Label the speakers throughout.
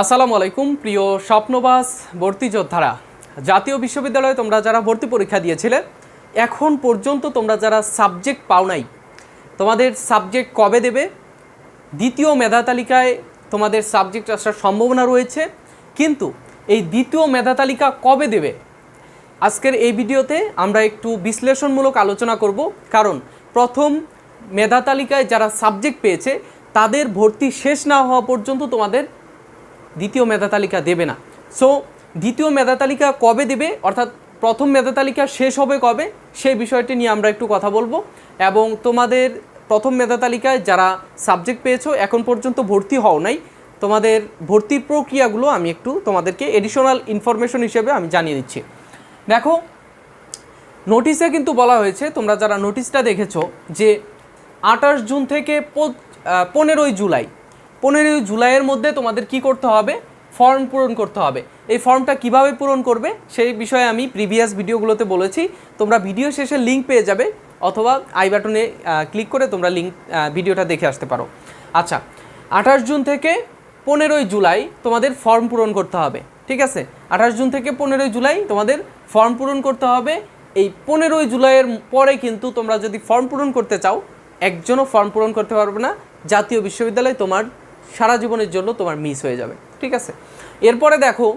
Speaker 1: আসসালামু আলাইকুম, প্রিয় স্বপ্নবাস ভর্তি যোদ্ধারা। জাতীয় বিশ্ববিদ্যালয়ে তোমরা যারা ভর্তি পরীক্ষা দিয়েছিলে, এখন পর্যন্ত তোমরা যারা সাবজেক্ট পাও নাই, তোমাদের সাবজেক্ট কবে দেবে? দ্বিতীয় মেধা তালিকায় তোমাদের সাবজেক্ট আসার সম্ভাবনা রয়েছে, কিন্তু এই দ্বিতীয় মেধা তালিকা কবে দেবে? আজকের এই ভিডিওতে আমরা একটু বিশ্লেষণমূলক আলোচনা করব, কারণ প্রথম মেধা তালিকায় যারা সাবজেক্ট পেয়েছে, তাদের ভর্তি শেষ না হওয়া পর্যন্ত তোমাদের দ্বিতীয় মেধা তালিকা দেবে না। সো দ্বিতীয় মেধা তালিকা কবে দেবে? অর্থাৎ প্রথম মেধা তালিকা শেষ হবে কবে? সেই বিষয়টি নিয়ে আমরা একটু কথা বলব। এবং তোমাদের প্রথম মেধা তালিকায় যারা সাবজেক্ট পেয়েছ, এখন পর্যন্ত ভর্তি হও নাই, তোমাদের ভর্তির প্রক্রিয়াগুলো আমি একটু তোমাদেরকে এডিশনাল ইনফরমেশন হিসেবে আমি জানিয়ে দিচ্ছি। দেখো নোটিশে কিন্তু বলা হয়েছে, তোমরা যারা নোটিশটা দেখেছ, যে আঠাশ জুন থেকে পনেরোই জুলাই পনেরোই জুলাইয়ের মধ্যে তোমাদের কি করতে হবে? ফর্ম পূরণ করতে হবে। এই ফর্মটা কীভাবে পূরণ করবে? সেই বিষয়ে আমি প্রিভিয়াস ভিডিওগুলোতে বলেছি। তোমরা ভিডিও শেষে লিঙ্ক পেয়ে যাবে অথবা আই বাটনে ক্লিক করে তোমরা লিঙ্ক ভিডিওটা দেখে আসতে পারো। আচ্ছা আঠাশ জুন থেকে পনেরোই জুলাই তোমাদের ফর্ম পূরণ করতে হবে। ঠিক আছে? আঠাশ জুন থেকে পনেরোই জুলাই তোমাদের ফর্ম পূরণ করতে হবে। এই পনেরোই জুলাইয়ের পরে কিন্তু তোমরা যদি ফর্ম পূরণ করতে চাও, একজনও ফর্ম পূরণ করতে পারবে না। জাতীয় বিশ্ববিদ্যালয় তোমার সারা জীবনের জন্য তোমার মিস হয়ে যাবে, ঠিক আছে? এরপরে দেখো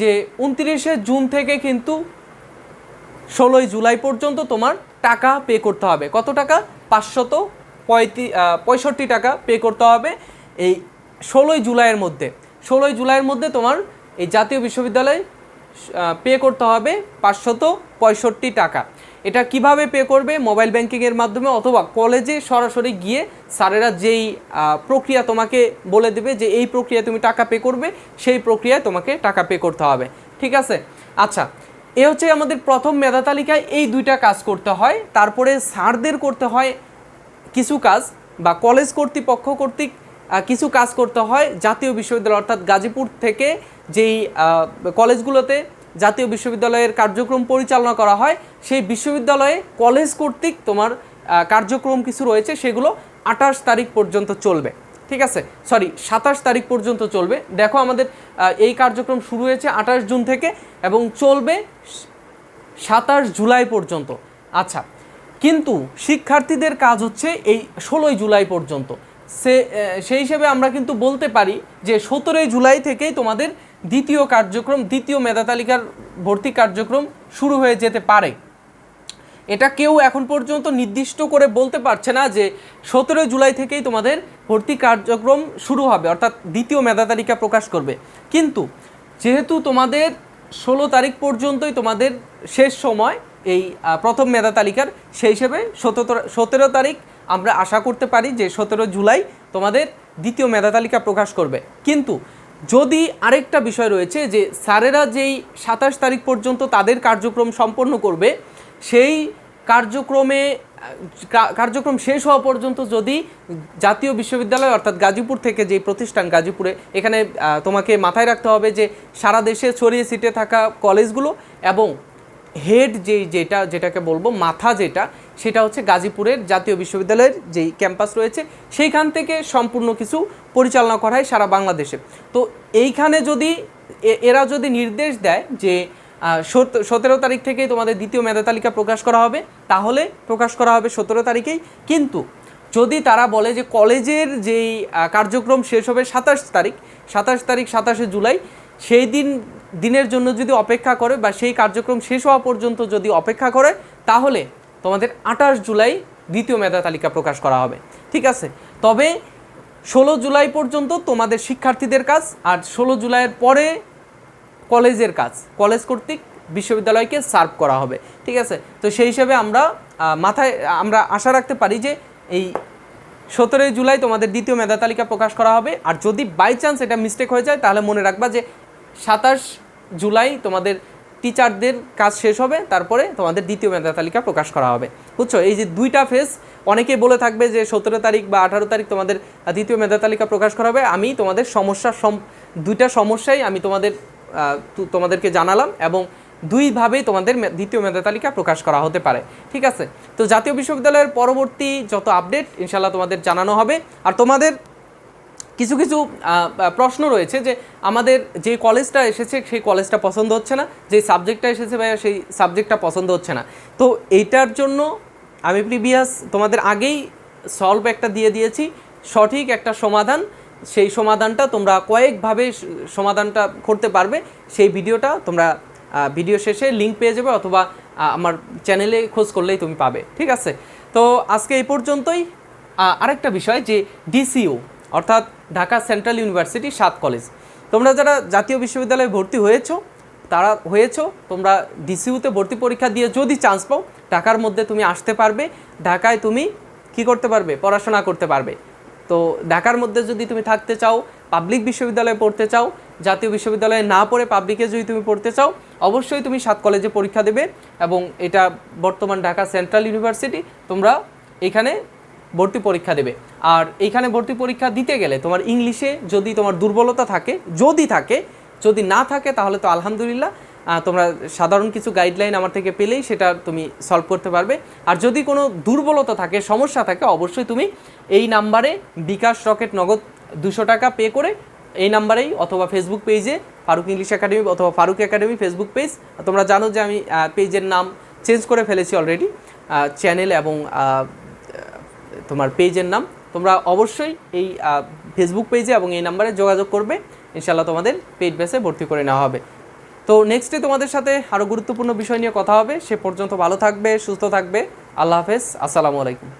Speaker 1: যে উনত্রিশে জুন থেকে কিন্তু ষোলোই জুলাই পর্যন্ত তোমার টাকা পে করতে হবে। কত টাকা? পাঁচশত পঁয়ত্রিশ পঁয়ষট্টি টাকা পে করতে হবে এই ষোলোই জুলাইয়ের মধ্যে। ষোলোই জুলাইয়ের মধ্যে তোমার এই জাতীয় বিশ্ববিদ্যালয় পে করতে হবে পাঁচশত পঁয়ষট্টি টাকা। এটা কীভাবে পে করবে? মোবাইল ব্যাংকিংয়ের মাধ্যমে অথবা কলেজে সরাসরি গিয়ে স্যারেরা যেই প্রক্রিয়া তোমাকে বলে দেবে যে এই প্রক্রিয়ায় তুমি টাকা পে করবে, সেই প্রক্রিয়ায় তোমাকে টাকা পে করতে হবে। ঠিক আছে? আচ্ছা এ হচ্ছে আমাদের প্রথম মেধা তালিকায় এই দুইটা কাজ করতে হয়। তারপরে স্যারদের করতে হয় কিছু কাজ বা কলেজ কর্তৃপক্ষ কর্তৃক কিছু কাজ করতে হয় জাতীয় বিশ্ববিদ্যালয় অর্থাৎ গাজীপুর থেকে যেই কলেজগুলোতে জাতীয় বিশ্ববিদ্যালয়ের কার্যক্রম পরিচালনা করা হয়। সেই বিশ্ববিদ্যালয়ে কলেজ কর্তৃক তোমার কার্যক্রম কিছু রয়েছে, সেগুলো আঠাশ তারিখ পর্যন্ত চলবে। ঠিক আছে? সরি সাতাশ তারিখ পর্যন্ত চলবে। দেখো আমাদের এই কার্যক্রম শুরু হয়েছে আঠাশ জুন থেকে এবং চলবে সাতাশ জুলাই পর্যন্ত। আচ্ছা কিন্তু শিক্ষার্থীদের কাজ হচ্ছে এই ষোলোই জুলাই পর্যন্ত। সে সেই হিসেবে আমরা কিন্তু বলতে পারি যে সতেরোই জুলাই থেকেই তোমাদের দ্বিতীয় কার্যক্রম, দ্বিতীয় মেধা তালিকার ভর্তি কার্যক্রম শুরু হয়ে যেতে পারে। এটা কেউ এখন পর্যন্ত নির্দিষ্ট করে বলতে পারছে না যে সতেরোই জুলাই থেকেই তোমাদের ভর্তি কার্যক্রম শুরু হবে, অর্থাৎ দ্বিতীয় মেধা তালিকা প্রকাশ করবে। কিন্তু যেহেতু তোমাদের ষোলো তারিখ পর্যন্তই তোমাদের শেষ সময় এই প্রথম মেধা তালিকার, সেই হিসেবে সতেরো সতেরো তারিখ আমরা আশা করতে পারি যে সতেরো জুলাই তোমাদের দ্বিতীয় মেধা তালিকা প্রকাশ করবে। কিন্তু যদি আরেকটা বিষয় রয়েছে যে স্যারেরা যেই সাতাশ তারিখ পর্যন্ত তাদের কার্যক্রম সম্পন্ন করবে, সেই কার্যক্রমে কার্যক্রম শেষ হওয়া পর্যন্ত যদি জাতীয় বিশ্ববিদ্যালয় অর্থাৎ গাজীপুর থেকে যে প্রতিষ্ঠান গাজীপুরে, এখানে তোমাকে মাথায় রাখতে হবে যে সারা দেশে ছড়িয়ে ছিটে থাকা কলেজগুলো এবং হেড যে যেটা, যেটাকে বলব মাথা যেটা, সেটা হচ্ছে গাজীপুরের জাতীয় বিশ্ববিদ্যালয়ের যেই ক্যাম্পাস রয়েছে, সেইখান থেকে সম্পূর্ণ কিছু পরিচালনা করা হয় সারা বাংলাদেশে। তো এইখানে যদি এরা যদি নির্দেশ দেয় যে সতেরো তারিখ থেকেই তোমাদের দ্বিতীয় মেধা তালিকা প্রকাশ করা হবে, তাহলে প্রকাশ করা হবে সতেরো তারিখেই। কিন্তু যদি তারা বলে যে কলেজের যেই কার্যক্রম শেষ হবে সাতাশ তারিখ সাতাশ তারিখ সাতাশে জুলাই, সেই দিন, দিনের জন্য যদি অপেক্ষা করে বা সেই কার্যক্রম শেষ হওয়া পর্যন্ত যদি অপেক্ষা করে, তাহলে তোমাদের আঠাশ জুলাই দ্বিতীয় মেধা তালিকা প্রকাশ করা হবে। ঠিক আছে? তবে ষোলো জুলাই পর্যন্ত তোমাদের শিক্ষার্থীদের কাজ আর ষোলো জুলাইয়ের পরে কলেজের কাজ। কলেজ কর্তৃক বিশ্ববিদ্যালয়কে সার্ভ করা হবে। ঠিক আছে? তো সেই হিসেবে আমরা মাথায়, আমরা আশা রাখতে পারি যে এই সতেরোই জুলাই তোমাদের দ্বিতীয় মেধা তালিকা প্রকাশ করা হবে। আর যদি বাই চান্স এটা মিস্টেক হয়ে যায়, তাহলে মনে রাখবা যে সাতাশ জুলাই তোমাদের টিচারদের কাজ শেষ হবে, তারপরে তোমাদের দ্বিতীয় মেধা তালিকা প্রকাশ করা হবে। বুঝছ? এই যে দুইটা ফেজ অনেকে বলে থাকবে যে সতেরো তারিখ বা আঠারো তারিখ তোমাদের দ্বিতীয় মেধা তালিকা প্রকাশ করা হবে। আমি তোমাদের সমস্যার সম, দুইটা সমস্যাই আমি তোমাদের তোমাদেরকে জানালাম এবং দুইভাবেই তোমাদের দ্বিতীয় মেধা তালিকা প্রকাশ করা হতে পারে। ঠিক আছে? তো জাতীয় বিশ্ববিদ্যালয়ের পরবর্তী যত আপডেট ইনশাল্লাহ তোমাদের জানানো হবে। আর তোমাদের কিছু কিছু প্রশ্ন রয়েছে যে আমাদের যে কলেজটা এসেছে সেই কলেজটা পছন্দ হচ্ছে না, যে সাবজেক্টটা এসেছে ভাইয়া সেই সাবজেক্টটা পছন্দ হচ্ছে না। তো এইটার জন্য আমি প্রিভিয়াস তোমাদের আগেই সলভ একটা দিয়ে দিয়েছি, সঠিক একটা সমাধান, সেই সমাধানটা তোমরা কয়েকভাবে সমাধানটা করতে পারবে, সেই ভিডিওটা তোমরা ভিডিও শেষে লিঙ্ক পেয়ে যাবে অথবা আমার চ্যানেলে খোঁজ করলেই তুমি পাবে, ঠিক আছে? তো আজকে এই পর্যন্তই। আরেকটা বিষয় যে ডিসিও অর্থাৎ ঢাকা সেন্ট্রাল ইউনিভার্সিটি সাত কলেজ। তোমরা যারা জাতীয় বিশ্ববিদ্যালয়ে ভর্তি হয়েছো, তারা হয়েছো, তোমরা ডিসিউতে ভর্তি পরীক্ষা দিয়ে যদি চান্স পাও, ঢাকার মধ্যে তুমি আসতে পারবে। ঢাকায় তুমি কি করতে পারবে? পড়াশোনা করতে পারবে। তো ঢাকার মধ্যে যদি তুমি থাকতে চাও, পাবলিক বিশ্ববিদ্যালয়ে পড়তে চাও, জাতীয় বিশ্ববিদ্যালয়ে না পড়ে পাবলিকে যদি তুমি পড়তে চাও, অবশ্যই তুমি সাত কলেজে পরীক্ষা দেবে এবং এটা বর্তমান ঢাকা সেন্ট্রাল ইউনিভার্সিটি, তোমরা এখানে ভর্তি পরীক্ষা দেবে। আর এইখানে ভর্তি পরীক্ষা দিতে গেলে তোমার ইংলিশে যদি তোমার দুর্বলতা থাকে, যদি থাকে, যদি না থাকে তাহলে তো আলহামদুলিল্লাহ তোমরা সাধারণ কিছু গাইডলাইন আমার থেকে পেলেই সেটা তুমি সলভ করতে পারবে। আর যদি কোনো দুর্বলতা থাকে, সমস্যা থাকে, অবশ্যই তুমি এই নাম্বারে বিকাশ রকেট নগদ দুশো টাকা পে করে এই নাম্বারেই অথবা ফেসবুক পেজে ফারুক ইংলিশ একাডেমি অথবা ফারুক একাডেমি ফেসবুক পেজ তোমরা জানো যে আমি পেজের নাম চেঞ্জ করে ফেলেছি অলরেডি চ্যানেল এবং তোমার পেজের নাম। তোমরা অবশ্যই এই ফেসবুক পেজে এবং এই নাম্বারে যোগাযোগ করবে। ইনশাল্লাহ তোমাদের পেইড বেসে ভর্তি করে নেওয়া হবে। তো নেক্সটে তোমাদের সাথে আরও গুরুত্বপূর্ণ বিষয় নিয়ে কথা হবে। সে পর্যন্ত ভালো থাকবে, সুস্থ থাকবে। আল্লাহ হাফেজ। আসসালামু আলাইকুম।